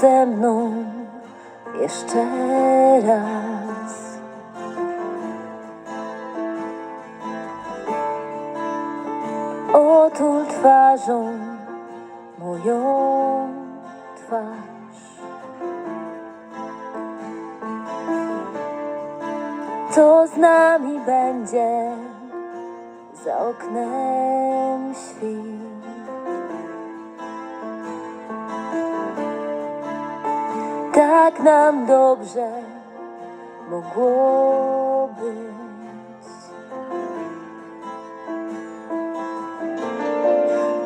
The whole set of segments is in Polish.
ze mną jeszcze raz. Otul twarzą moją twarz. Co z nami będzie za oknem świt? Tak nam dobrze mogło być.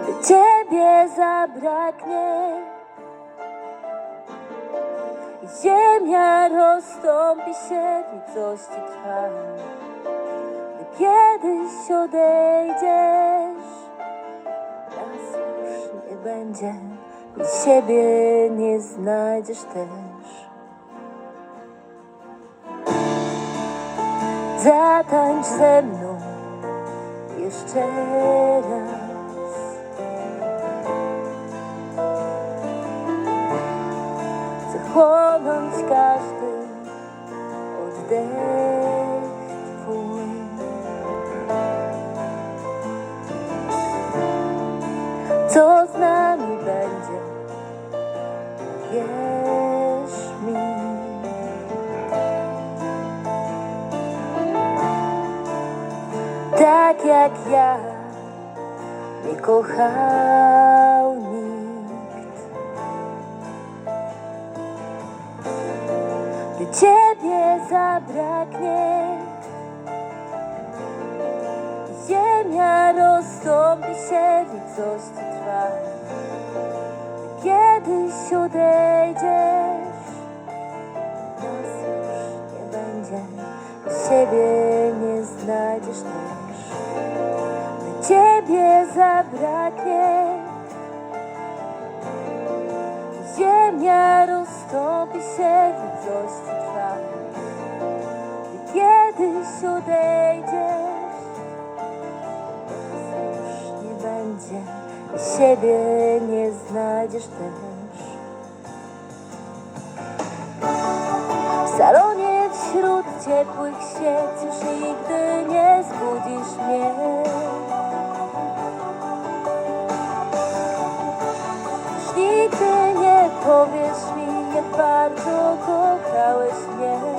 Gdy Ciebie zabraknie, ziemia rozstąpi się, nicości trwa. Gdy kiedyś odejdziesz, nas już nie będzie i siebie nie znajdziesz też. Zatańcz ze mną jeszcze raz. Chcę każdy oddech Tak jak ja nie kochał nikt. Gdy Ciebie zabraknie, ziemia rozstąpi się, nicości trwa. Gdy Kiedyś odejdziesz, nas już nie będzie, siebie nie znajdziesz też. Zabraknie, Ziemia rozstąpi się, nicości trwa. Gdy kiedyś odejdziesz, już nie będzie i siebie nie znajdziesz też. W salonie wśród ciepłych świec już nigdy nie zbudzisz mnie. Powiesz mi, jak bardzo kochałeś mnie.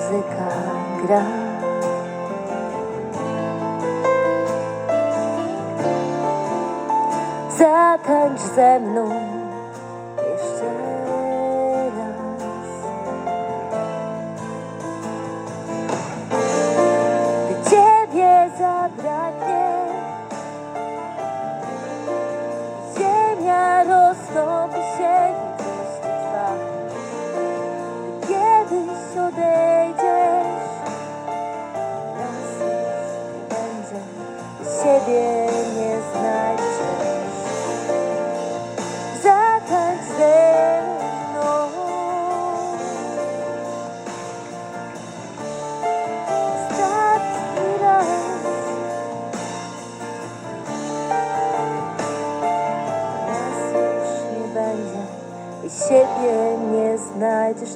Muzyka gra? Zatańcz ze mną jeszcze raz. Gdy Ciebie zabraknie, siebie nie znajdziesz